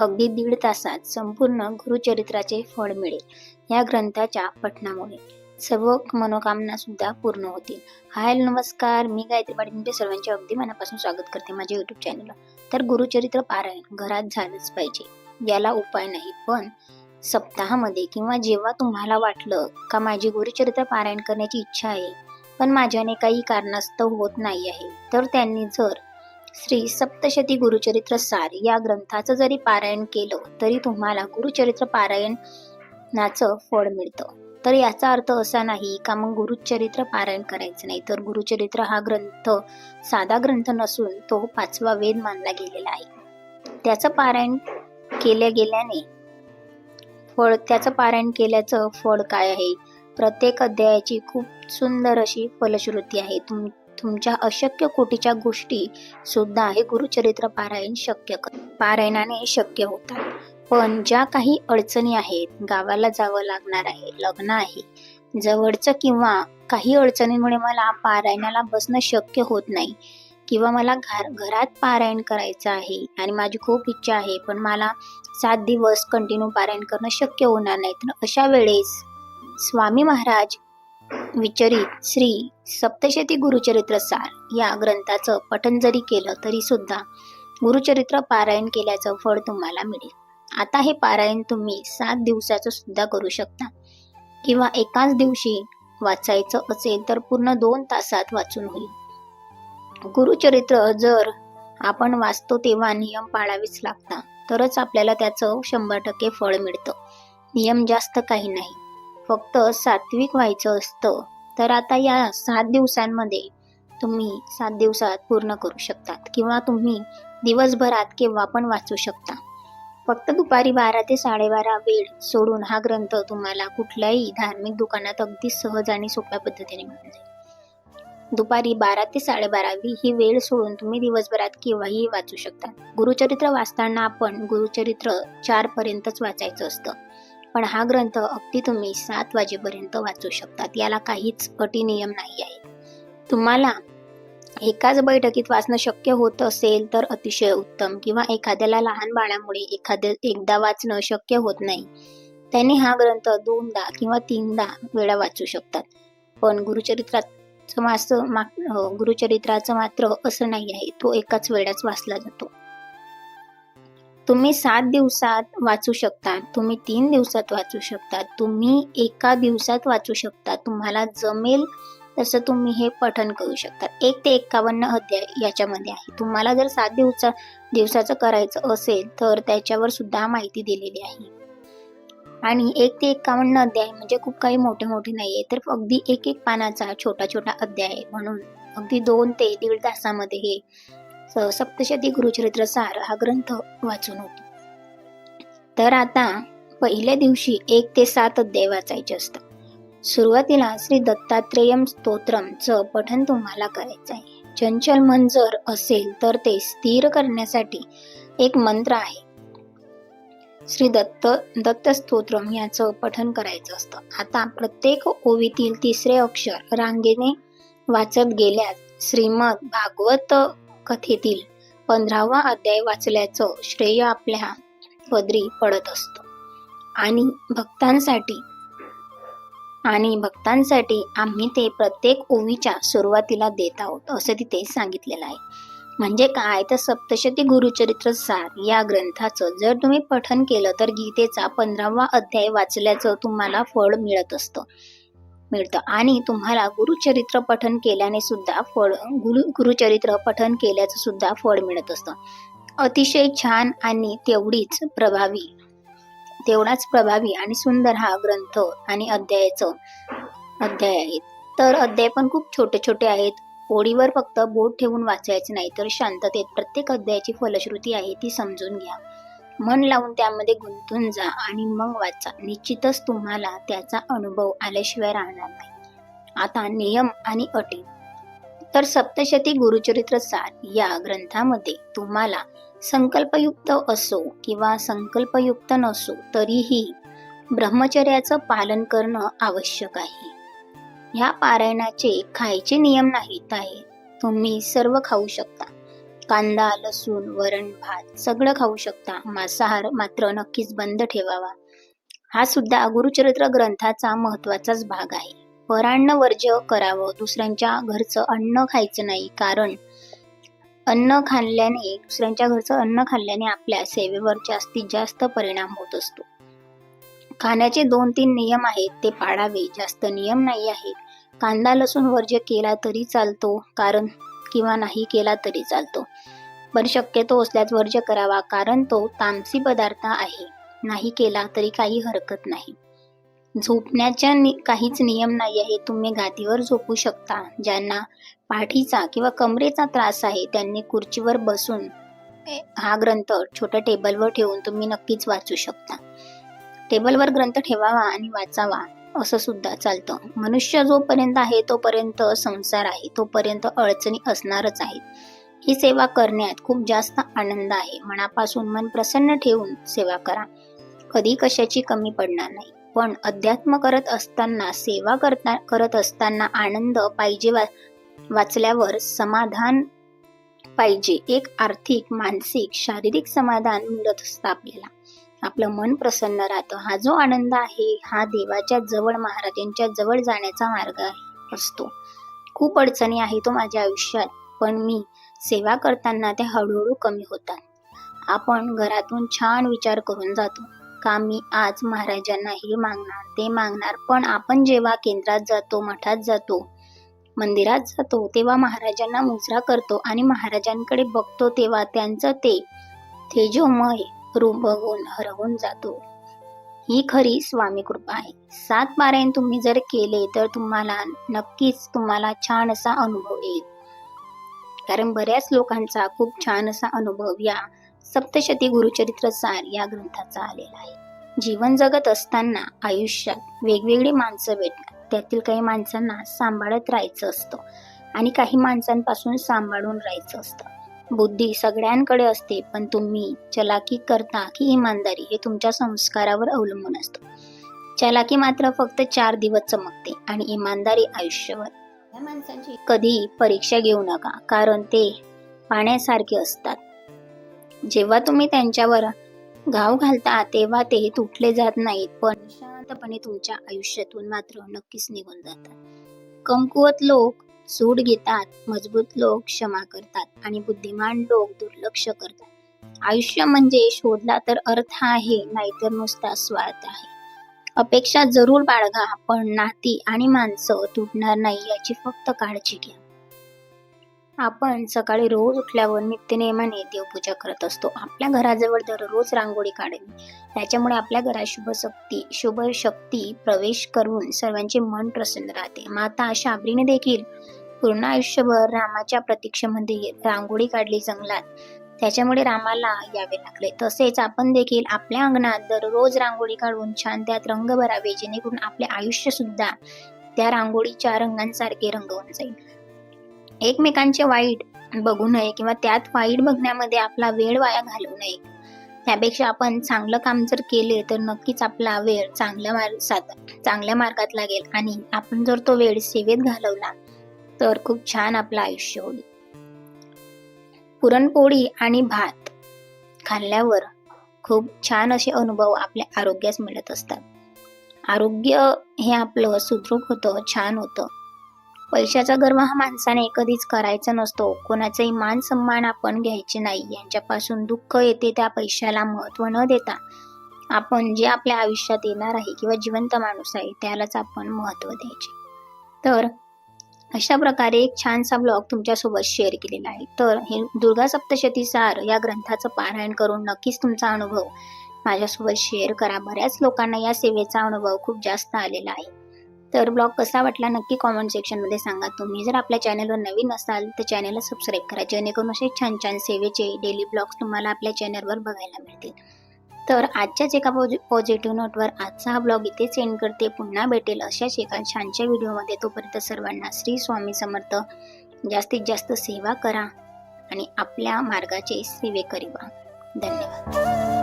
अगदी दीड तासात संपूर्ण गुरुचरित्राचे फळ मिळेल या ग्रंथाच्या पठणामुळे सर्व मनोकामना सुद्धा पूर्ण होतील. हाय नमस्कार. मी गायत्री पाटील. तुमचे सर्वांचे अगदी मनापासून स्वागत करते माझ्या युट्यूब चॅनलला तर गुरुचरित्र पारायण घरात झालंच पाहिजे. याला उपाय नाही पण सप्ताहामध्ये किंवा जेव्हा तुम्हाला वाटलं का माझी गुरुचरित्र पारायण करण्याची इच्छा आहे पण माझ्याने काही कारणास्तव होत नाही आहे तर त्यांनी जर श्री सप्तशती गुरुचरित्र सार. या ग्रंथाचं जरी पारायण केलं तरी तुम्हाला गुरुचरित्र पारायणाचं फळ मिळतं. तर याचा अर्थ असा नाही का मग गुरुचरित्र पारायण करायचं नाही. तर गुरुचरित्र हा ग्रंथ साधा ग्रंथ नसून तो पाचवा वेद मानला गेलेला आहे. त्याचं पारायण केल्या गेल्याने फळ त्याचं पारायण केल्याचं फळ काय आहे? प्रत्येक अध्यायाची खूप सुंदर अशी फलश्रुती आहे. तुम तुमच्या अशक्य कोटीच्या गोष्टी सुद्धा हे गुरुचरित्र पारायण शक्य कर पारायणाने शक्य होतात. पण ज्या काही अडचणी आहेत गावाला जावं लागणार आहे लग्न आहे जवळचं किंवा काही अडचणींमुळे मला पारायणाला बसणं शक्य होत नाही किंवा मला घर घरात पारायण करायचं आहे आणि माझी खूप इच्छा आहे पण मला सात दिवस कंटिन्यू पारायण करणं शक्य होणार नाही. तर अशा वेळेस स्वामी महाराज विचरित श्री सप्तशती गुरुचरित्र सार या ग्रंथाचं पठन जरी केलं तरी सुद्धा गुरुचरित्र पारायण केल्याचं फळ तुम्हाला मिळेल. आता हे पारायण तुम्ही सात दिवसाचं सुद्धा करू शकता. किंवा एकाच दिवशी वाचायचं असेल तर पूर्ण दोन तासात वाचून होईल. गुरुचरित्र जर आपण वाचतो तेव्हा नियम पाळावेच लागतात. तरच आपल्याला त्याचं शंभर टक्के फळ मिळतं. नियम जास्त काही नाही. फक्त सात्विक व्हायचं असतं तर आता या सात दिवसांमध्ये तुम्ही सात दिवसात पूर्ण करू शकतात किंवा तुम्ही दिवसभरात केव्हा पण वाचू शकता. फक्त दुपारी बारा ते साडेबारा वेळ सोडून हा ग्रंथ तुम्हाला कुठल्याही धार्मिक दुकानात अगदी सहज आणि सोप्या पद्धतीने मिळून जाईल. दुपारी बारा ते साडेबारावी ही वेळ सोडून तुम्ही दिवसभरात केव्हाही वाचू शकता. गुरुचरित्र वाचताना आपण गुरुचरित्र चार पर्यंतच वाचायचं असतं. पण हा ग्रंथ अगदी तुम्ही सात वाजेपर्यंत वाचू शकतात. याला काहीच अटी नियम नाही आहे तुम्हाला एकाच बैठकीत वाचणं शक्य होत असेल तर अतिशय उत्तम किंवा एखाद्याला लहान बाळामुळे एखाद्या एकदा वाचणं शक्य होत नाही. त्यांनी हा ग्रंथ दोनदा किंवा तीनदा वेळा वाचू शकतात. पण गुरुचरित्राचं मास गुरुचरित्राचं मात्र असं नाही आहे. तो एकाच वेळाच वाचला जातो. तुम्ही सात दिवसात वाचू शकता तुम्ही तीन दिवसात वाचू शकता तुम्ही एका दिवसात वाचू शकता तुम्हाला जमेल तसं तुम्ही हे पठन करू शकता. एक ते एकावन्न अध्याय याच्यामध्ये आहे. तुम्हाला जर सात दिवसा दिवसाचं करायचं असेल तर त्याच्यावर सुद्धा माहिती दिलेली आहे. आणि एक ते एकावन्न अध्याय म्हणजे खूप काही मोठे मोठे नाही आहे तर अगदी एक एक पानाचा छोटा छोटा अध्याय आहे. म्हणून अगदी दोन ते दीड तासामध्ये हे सप्तशती गुरुचरित्रसार हा ग्रंथ वाचून होतो. तर आता पहिल्या दिवशी एक ते सात अध्याय वाचायचे असतात. सुरुवातीला श्री दत्तात्रेयम स्तोत्रमचं पठन तुम्हाला करायचं आहे. चंचल मन जर असेल तर ते स्थिर करण्यासाठी एक मंत्र आहे. श्री दत्त दत्त स्तोत्रम याचं पठन करायचं असतं. आता प्रत्येक ओवीतील तिसरे अक्षर रांगेने वाचत गेल्यास श्रीमद भागवत कथेतील पंधरावा अध्याय वाचल्याचं श्रेय आपल्या पदरी पडत असतं. आणि भक्तांसाठी आणि भक्तांसाठी आम्ही ते प्रत्येक ओवीच्या सुरुवातीला देत आहोत असं तिथे सांगितलेलं आहे. म्हणजे काय? तर सप्तशती गुरुचरित्र सार या ग्रंथाचं जर तुम्ही पठन केलं तर गीतेचा पंधरावा अध्याय वाचल्याचं तुम्हाला फळ मिळत असतं. मिळतं. आणि तुम्हाला गुरुचरित्र पठन केल्याने सुद्धा फळ गुरु गुरुचरित्र पठन केल्याचं सुद्धा फळ मिळत असतं. अतिशय छान आणि तेवढीच प्रभावी तेवढाच प्रभावी आणि सुंदर हा ग्रंथ आणि अध्यायाचं अध्याय आहेत तर अध्याय पण खूप छोटे छोटे आहेत. ओळीवर फक्त बोट ठेवून वाचायचे नाही तर शांततेत प्रत्येक अध्यायाची फलश्रुती आहे ती समजून घ्या. मन लावून त्यामध्ये गुंतून जा आणि मग वाचा. निश्चितच तुम्हाला त्याचा अनुभव आल्याशिवाय राहणार नाही. आता नियम आणि अटी. तर सप्तशती गुरुचरित्र सार या ग्रंथामध्ये तुम्हाला संकल्पयुक्त असो किंवा संकल्पयुक्त नसो तरीही ब्रह्मचर्याचं पालन करणं आवश्यक आहे. ह्या पारायणाचे खायचे नियम नाहीत आहे. तुम्ही सर्व खाऊ शकता. कांदा लसूण वरण भात सगळं खाऊ शकता. मांसाहार मात्र नक्कीच बंद ठेवावा. हा सुद्धा गुरुचरित्र ग्रंथाचा महत्वाचाच भाग आहे. परान्न वर्ज्य करावं दुसऱ्यांच्या घरचं अन्न खायचं नाही कारण अन्न खाल्ल्याने दुसऱ्यांच्या घरचं अन्न खाल्ल्याने आपल्या सेवेवर जास्तीत जास्त परिणाम होत असतो. खाण्याचे दोन तीन नियम आहेत ते पाळावे. जास्त नियम नाही आहेत. कांदा लसूण वर्ज्य केला तरी चालतो कारण किंवा नाही केला तरी चालतो. पण शक्यतो असल्यास वर्ज करावा कारण तो तामसी पदार्थ आहे. नाही केला तरी काही हरकत नाही. झोपण्याच्या नि काहीच नियम नाही आहे. तुम्ही गादीवर झोपू शकता. ज्यांना पाठीचा किंवा कमरेचा त्रास आहे त्यांनी खुर्चीवर बसून हा ग्रंथ छोट्या टेबलवर ठेवून तुम्ही नक्कीच वाचू शकता. टेबलवर ग्रंथ ठेवावा आणि वाचावा. असं सुद्धा चालतं. मनुष्य जोपर्यंत आहे तोपर्यंत संसार आहे तोपर्यंत अडचणी असणारच आहेत. ही सेवा करण्यात खूप जास्त आनंद आहे. मनापासून मन प्रसन्न ठेवून सेवा करा. कधी कशाची कमी पडणार नाही. पण अध्यात्म करत असताना सेवा करता करत असताना आनंद पाहिजे वा वाचल्यावर समाधान पाहिजे. एक आर्थिक मानसिक शारीरिक समाधान मिळत असतं आपल्याला. आपलं मन प्रसन्न राहतं. हा जो आनंद आहे हा देवाच्या जवळ महाराजांच्या जवळ जाण्याचा मार्ग आहे असतो. खूप अडचणी आहे तो हो माझ्या आयुष्यात पण मी सेवा करताना त्या हळूहळू कमी होतात. आपण घरातून छान विचार करून जातो. का मी आज महाराजांना हे मागणार ते मागणार पण आपण जेव्हा केंद्रात जातो मठात जातो मंदिरात जातो तेव्हा महाराजांना मुजरा करतो आणि महाराजांकडे बघतो तेव्हा त्यांचं ते तेजोमय रुंबगून बघून हरवून जातो. ही खरी स्वामी कृपा आहे. सात पारायण तुम्ही जर केले तर तुम्हाला नक्कीच तुम्हाला छान असा अनुभव येईल. कारण बऱ्याच लोकांचा खूप छान असा अनुभव या सप्तशती गुरुचरित्र सार या ग्रंथाचा आलेला आहे. जीवन जगत असताना आयुष्यात वेगवेगळी माणसं भेटतात. त्यातील काही माणसांना सांभाळत राहायचं असतं आणि काही माणसांपासून सांभाळून राहायचं असतं. बुद्धी सगळ्यांकडे असते पण तुम्ही चलाकी करता की इमानदारी हे तुमच्या संस्कारावर अवलंबून असतं. चलाकी मात्र फक्त चार दिवस चमकते आणि इमानदारी आयुष्यभर. या माणसांची कधी परीक्षा घेऊ नका कारण ते पाण्यासारखे असतात. जेव्हा तुम्ही त्यांच्यावर घाव घालता तेव्हा ते तुटले जात नाहीत पण शांतपणे तुमच्या आयुष्यातून मात्र नक्कीच निघून जातात. कमकुवत लोक सूट घेतात मजबूत लोक क्षमा करतात. आणि बुद्धिमान लोक दुर्लक्ष करतात. आयुष्य म्हणजे शोधला तर अर्थ आहे नाहीतर नुसता स्वार्थ आहे. अपेक्षा जरूर बाळगा पण नाती आणि माणसं तुटणार नाही याची फक्त काळजी घ्या. आपण सकाळी रोज उठल्यावर नित्यनियमाने देवपूजा करत असतो. आपल्या घराजवळ दररोज रांगोळी काढावी त्याच्यामुळे आपल्या घरात शुभ शक्ती शुभ शक्ती प्रवेश करून सर्वांचे मन प्रसन्न राहते. माता शाबरीने देखील पूर्ण आयुष्यभर रामाच्या प्रतीक्षेमध्ये रांगोळी काढली जंगलात. त्याच्यामुळे रामाला यावे लागले. तसेच आपण देखील आपल्या अंगणात दररोज रांगोळी काढून छान त्यात रंग भरावे जेणेकरून आपले आयुष्य सुद्धा त्या रांगोळीच्या रंगांसारखे रंगवून जाईल. एकमेकांचे वाईट बघू नये किंवा त्यात वाईट बघण्यामध्ये आपला वेळ वाया घालवू नये. त्यापेक्षा आपण चांगलं काम जर केले तर नक्कीच आपला वेळ चांगल्या मार्ग चांगल्या मार्गात लागेल. आणि आपण जर तो वेळ सेवेत घालवला तर खूप छान आपलं आयुष्य होईल. पुरणपोळी आणि भात खाल्ल्यावर खूप छान असे अनुभव आपल्या आरोग्यास मिळत असतात. आरोग्य हे आपलं सुदृढ होतं छान होतं. पैशाचा गर्व हा माणसाने कधीच करायचा नसतो. कोणाचाही मान सन्मान आपण घ्यायचे नाही. यांच्यापासून दुःख येते त्या पैशाला महत्त्व न देता आपण जे आपल्या आयुष्यात येणार आहे किंवा जिवंत माणूस आहे त्यालाच आपण महत्त्व द्यायचे. तर अशा प्रकारे एक छानसा ब्लॉग तुमच्यासोबत शेअर केलेला आहे. तर हे दुर्गा सप्तशती सार या ग्रंथाचं पारायण करून नक्कीच तुमचा अनुभव माझ्यासोबत शेअर करा. बऱ्याच लोकांना या सेवेचा अनुभव खूप जास्त आलेला आहे. तर ब्लॉग कसा वाटला नक्की कॉमेंट सेक्शनमध्ये सांगा. तुम्ही जर आपल्या चॅनलवर नवीन असाल तर चॅनलला सबस्क्राईब करा. जेणेकरून असे छान छान सेवेचे डेली ब्लॉग्स तुम्हाला आपल्या चॅनलवर बघायला मिळतील. तर आजच्याच एका पॉझि पॉझिटिव्ह नोटवर आजचा हा ब्लॉग इथेच एंड करते. पुन्हा भेटेल अशाच एका छानच्या व्हिडिओमध्ये तोपर्यंत सर्वांना श्री स्वामी समर्थ. जास्तीत जास्त सेवा करा आणि आपल्या मार्गाचे सेवेकरी व्हा. धन्यवाद.